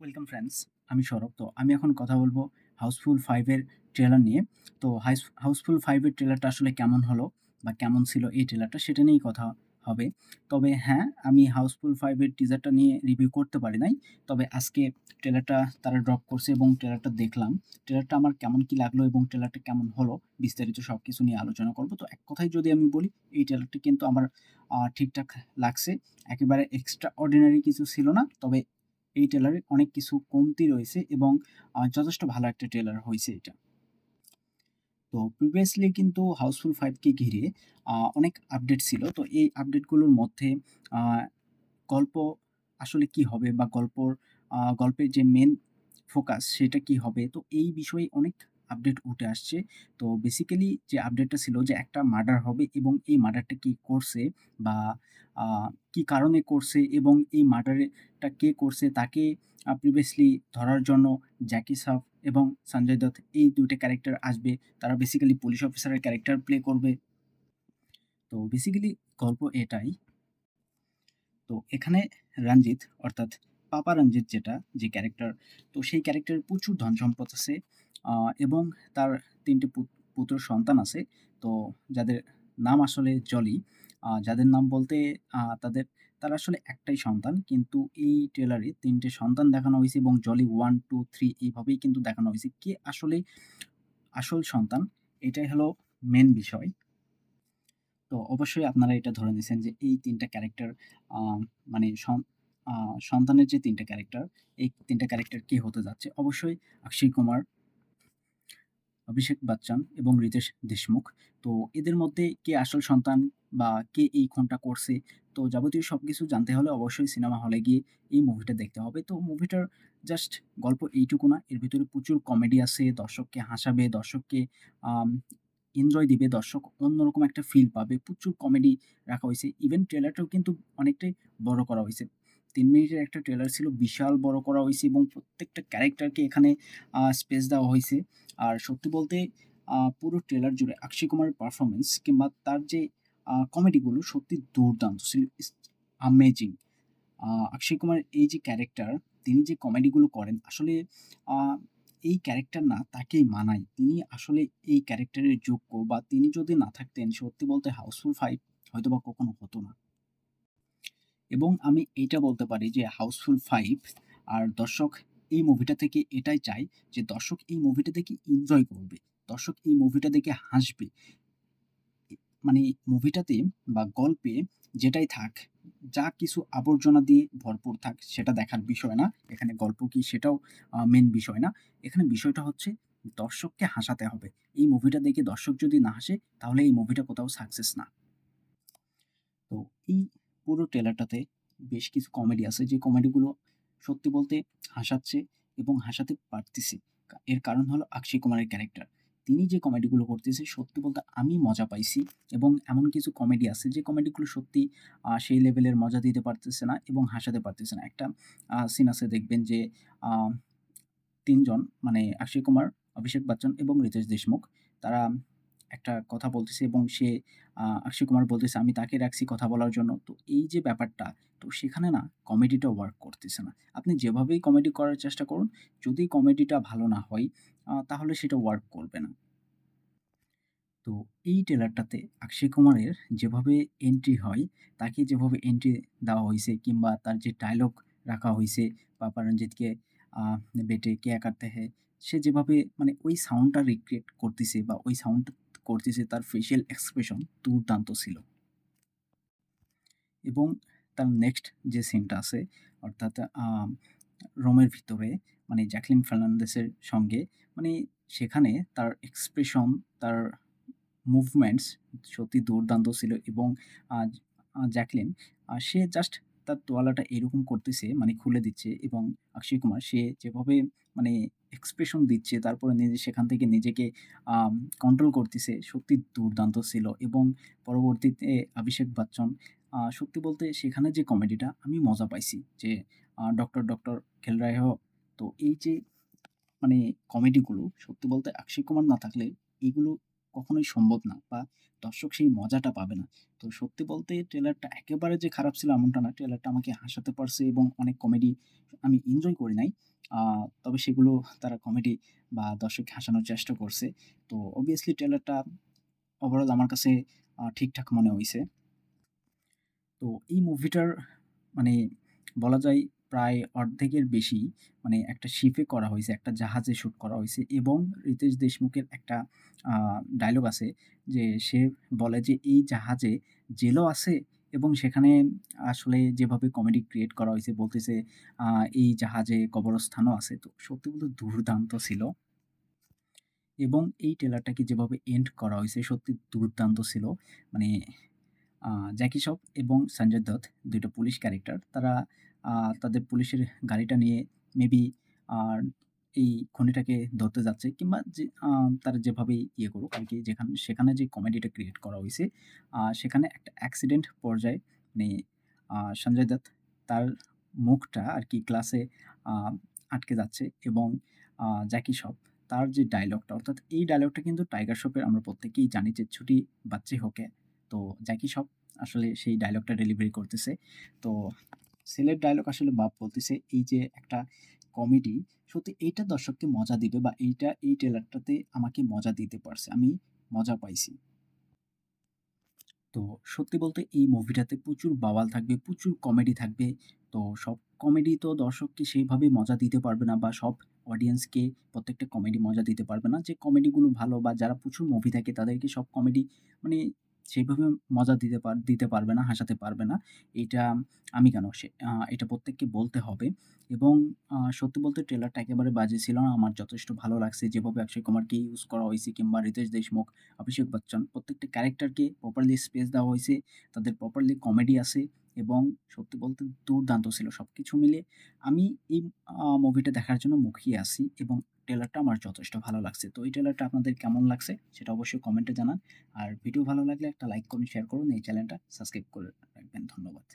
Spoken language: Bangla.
ওয়েলকাম ফ্রেন্ডস আমি সৌরভ। তো আমি এখন কথা বলব হাউসফুল ফাইভের ট্রেলার নিয়ে। তো হাউসফুল ফাইভের ট্রেলারটা আসলে কেমন হলো বা কেমন ছিল এই ট্রেলারটা সেটা নিয়েই কথা হবে। তবে হ্যাঁ আমি হাউসফুল ফাইভের টিজারটা নিয়ে রিভিউ করতে পারি নাই। তবে আজকে ট্রেলারটা তারা ড্রপ করছে এবং ট্রেলারটা দেখলাম। ট্রেলারটা আমার কেমন কি লাগল এবং ট্রেলারটা কেমন হলো বিস্তারিত সব কিছু নিয়ে আলোচনা করব। তো এক কথায় যদি আমি বলি, এই ট্রেলারটি কিন্তু আমার ঠিকঠাক লাগছে। একেবারে এক্সট্রা অর্ডিনারি কিছু ছিল না। তবে এই টেলারের অনেক কিছু কমতি রয়েছে এবং যথেষ্ট ভালো একটা টেলার হয়েছে এটা। তো প্রিভিয়াসলি কিন্তু হাউসফুল ফাইভকে ঘিরে অনেক আপডেট ছিল। তো এই আপডেটগুলোর মধ্যে গল্প আসলে কি হবে বা গল্পর গল্পের যে মেন ফোকাস সেটা কি হবে? তো এই বিষয়ে অনেক আপডেট উঠে আসছে। তো বেসিক্যালি যে আপডেটটা ছিল যে একটা মার্ডার হবে এবং এই মার্ডারটা কি করছে বা কি কারণে করছে এবং এই মার্ডারটা কে করছে তাকে প্রিভিয়াসলি ধরার জন্য জ্যাকি সাফ এবং সঞ্জয় দত্ত এই দুইটা ক্যারেক্টার আসবে। তারা বেসিক্যালি পুলিশ অফিসারের ক্যারেক্টার প্লে করবে। তো বেসিক্যালি গল্প এটাই। তো এখানে রঞ্জিত, অর্থাৎ পাপা রঞ্জিত যেটা, যে ক্যারেক্টার তো সেই ক্যারেক্টারের প্রচুর ধন সম্পদ আছে। এবং তার তিনটে পুত- পুত্র সন্তান আছে। তো যাদের নাম আসলে জলি যাদের নাম বলতে তাদের, তার আসলে একটাই সন্তান। কিন্তু এই ট্রেলারে তিনটে সন্তান দেখানো হয়েছে এবং জলি ওয়ান টু থ্রি এইভাবেই কিন্তু দেখানো হয়েছে। কে আসলে আসল সন্তান, এটাই হলো মেন বিষয়। তো অবশ্যই আপনারা এটা ধরে নিয়েছেন যে এই তিনটা ক্যারেক্টার মানে সন- সন্তানের যে তিনটা ক্যারেক্টার এই তিনটা ক্যারেক্টার কে হতে যাচ্ছে। অবশ্যই অক্ষয় কুমার অভিষেক বচ্চন এবং রিতেশ দেশমুখ। তো এদের মধ্যে কে আসল সন্তান বা কে এই খুনটা করছে, তো যাবতীয় সব কিছু জানতে হলে অবশ্যই সিনেমা হলে গিয়ে এই মুভিটা দেখতে হবে। তো মুভিটার জাস্ট গল্প এইটুকু না, এর ভিতরে প্রচুর কমেডি আছে, দর্শককে হাসাবে, দর্শককে এনজয় দিবে, দর্শক অন্যরকম একটা ফিল পাবে, প্রচুর কমেডি রাখা হয়েছে। ইভেন ট্রেলারটাও কিন্তু অনেকটাই বড় করা হয়েছে। তিন মিনিটের একটা ট্রেলার ছিল, বিশাল বড় করা হয়েছে এবং প্রত্যেকটা ক্যারেক্টারকে এখানে স্পেস দেওয়া হয়েছে। আর সত্যি বলতে পুরো ট্রেলার জুড়ে অক্ষয় কুমারের পারফরমেন্স কিংবা তার যে কমেডিগুলো সত্যি দুর্দান্ত ছিল আমেজিং অক্ষয় কুমার এই যে ক্যারেক্টার তিনি যে কমেডিগুলো করেন, আসলে এই ক্যারেক্টার না তাকেই মানায়। তিনি আসলে এই ক্যারেক্টারের যোগ্য বা তিনি যদি না থাকতেন, সত্যি বলতে হাউসফুল ফাইভ হয়তো বা কখনো হতো না। এবং আমি এইটা বলতে পারি যে হাউসফুল ফাইভ আর দর্শক এই মুভিটা থেকে এটাই চাই যে দর্শক এই মুভিটা দেখে এনজয় করবে, দর্শক এই মুভিটা দেখে হাসবে। মানে মুভিটাতে বা গল্পে যেটাই থাক, যা কিছু আবর্জনা দিয়ে ভরপুর থাক, সেটা দেখার বিষয় না। এখানে গল্প কি সেটাও মেন বিষয় না। এখানে বিষয়টা হচ্ছে দর্শককে হাসাতে হবে। এই মুভিটা দেখে দর্শক যদি না হাসে, তাহলে এই মুভিটা কোথাও সাকসেস না। তো এই পুরো ট্রেলারটাতে বেশ কিছু কমেডি আছে, যে কমেডিগুলো সত্যি বলতে হাসাচ্ছে এবং হাসাতে পারতেছি। এর কারণ হলো অক্ষয় কুমারের ক্যারেক্টার তিনি যে কমেডিগুলো করতেছে, সত্যি বলতে আমি মজা পাইছি এবং এমন কিছু কমেডি আছে যে কমেডিগুলো সত্যি সেই লেভেলের মজা দিতে পারতেছে না এবং হাসাতে পারতেছে না। একটা সিন আছে দেখবেন যে তিনজন মানে অক্ষয় কুমার, অভিষেক বচ্চন এবং রিতেশ দেশমুখ, তারা একটা কথা বলতেছে এবং সে অক্ষয় কুমার বলতেছে, আমি তাকে রাখছি কথা বলার জন্য। তো এই যে ব্যাপারটা, তো সেখানে না কমেডিটা ওয়ার্ক করতেছে না। আপনি যেভাবেই কমেডি করার চেষ্টা করুন, যদি কমেডিটা ভালো না হয় তাহলে সেটা ওয়ার্ক করবে না। তো এই ট্রেলারটাতে অক্ষয় কুমারের যেভাবে এন্ট্রি হয়, তাকে যেভাবে এন্ট্রি দেওয়া হয়েছে কিংবা তার যে ডায়লগ রাখা হয়েছে পাপা রঞ্জিতকে বেটে কে কাটতে হ্যাঁ সে যেভাবে মানে ওই সাউন্ডটা রিক্রিয়েট করতেছে বা ওই সাউন্ড করতেছে তার ফেশিয়াল এক্সপ্রেশন দুর্দান্ত ছিল। এবং তার নেক্সট যে সিনটা আছে, অর্থাৎ রোমের ভিতরে মানে জ্যাকলিন ফার্নান্দেসের সঙ্গে মানে সেখানে তার এক্সপ্রেশন তার মুভমেন্টস সত্যি দুর্দান্ত ছিল এবং জ্যাকলিন সে জাস্ট তার তোয়ালাটা এরকম করতেছে মানে খুলে দিচ্ছে এবং অক্ষয় কুমার সে যেভাবে মানে এক্সপ্রেশন দিচ্ছে, তারপরে নিজে, সেখান থেকে নিজেকে কন্ট্রোল করতেছে, সত্যি দুর্দান্ত ছিল। এবং পরবর্তীতে অভিষেক বচ্চন সত্যি বলতে সেখানে যে কমেডিটা আমি মজা পাইছি যে ডক্টর ডক্টর খেল রায় হোক, তো এই যে মানে কমেডিগুলো সত্যি বলতে অক্ষয় কুমার না থাকলে এইগুলো কখনোই সম্ভব না বা দর্শক সেই মজাটা পাবে না। তো সত্যি বলতে ট্রেলারটা একেবারে যে খারাপ ছিল এমনটা না। ট্রেলারটা আমাকে হাসাতে পারছে এবং অনেক কমেডি আমি এনজয় করি নাই। তবে সেগুলো তারা কমেডি বা দর্শককে হাসানোর চেষ্টা করছে। তো অবভিয়াসলি ট্রেলারটা ওভারঅল আমার কাছে ঠিকঠাক মনে হইছে। তো এই মুভিটার মানে বলা যায় প্রায় অর্ধেকের বেশি মানে একটা শিপে করা হইছে, একটা জাহাজে শুট করা হইছে এবং রিতেশ দেশমুখের একটা ডায়ালগ আছে যে সে বলে যে, "এই জাহাজে জেলও আছে এবং সেখানে আসলে যেভাবে কমেডি ক্রিয়েট করা হয়েছে বলতেছে এই জাহাজে কবরস্থানও আছে।" তো সত্যি বলতে দুর্দান্ত ছিল। এবং এই ট্রেলারটাকে যেভাবে এন্ড করা হয়েছে সত্যি দুর্দান্ত ছিল। মানে জ্যাকি শ্রফ এবং সঞ্জয় দত্ত ২ টা পুলিশ ক্যারেক্টার। তারা তাদের পুলিশের গাড়িটা নিয়ে মেবি আর এই খুনিটাকে ধরতে যাচ্ছে কিংবা যে তারা যেভাবেই ইয়ে করুক আর কি, যেখানে, সেখানে যে কমেডিটা ক্রিয়েট করা হয়েছে সেখানে একটা অ্যাক্সিডেন্ট পর্যায়ে মানে সঞ্জয় দত্ত তার মুখটা আরকি গ্লাসে আ, আটকে যাচ্ছে এবং জ্যাকি শ্রফ তার যে ডায়লগটা অর্থাৎ এই ডায়লগটা কিন্তু টাইগার শ্রফের আমরা প্রত্যেকেই জানি যে "ছুটি বাচ্চে হো কে?" তো জ্যাকি শ্রফ আসলে সেই ডায়লগটা ডেলিভারি করতেছে। তো ছেলের ডায়লগ আসলে বাপ বলতেছে এই যে একটা কমেডি সত্যি এইটা দর্শককে মজা দিবে বা এইটা এই ট্রেলারটাতে আমাকে মজা দিতে পারছে। আমি মজা পাইছি। তো সত্যি বলতে এই মুভিটাতে প্রচুর বাওয়াল থাকবে, প্রচুর কমেডি থাকবে। তো সব কমেডি তো দর্শককে সেইভাবে মজা দিতে পারবে না বা সব অডিয়েন্সকে প্রত্যেকটা কমেডি মজা দিতে পারবে না। যে কমেডিগুলো ভালো বা যারা প্রচুর মুভি থাকে তাদেরকে সব কমেডি মানে সেইভাবে মজা দিতে পার দিতে পারবে না, হাসাতে পারবে না। এটা আমি কেন সে এটা প্রত্যেককে বলতে হবে এবং সত্যি বলতে ট্রেলারটা একেবারে বাজে ছিল না। আমার যথেষ্ট ভালো লাগছে যেভাবে অক্ষয় কুমারকে ইউজ করা হয়েছে কিংবা রিতেশ দেশমুখ, অভিষেক বচ্চন প্রত্যেকটা ক্যারেক্টারকে প্রপারলি স্পেস দেওয়া হয়েছে তাদের প্রপারলি কমেডি আছে এবং সত্যি বলতে দুর্দান্ত ছিল। সব কিছু মিলে আমি এই মুভিটা দেখার জন্য মুখিয়ে আসি এবং ট্রেলারটা আমার যথেষ্ট ভালো লাগছে। তো এই ট্রেলারটা আপনাদের কেমন লাগছে সেটা অবশ্যই কমেন্টে জানান। আর ভিডিও ভালো লাগলে একটা লাইক করুন, শেয়ার করুন, এই চ্যানেলটা সাবস্ক্রাইব করে রাখবেন। ধন্যবাদ।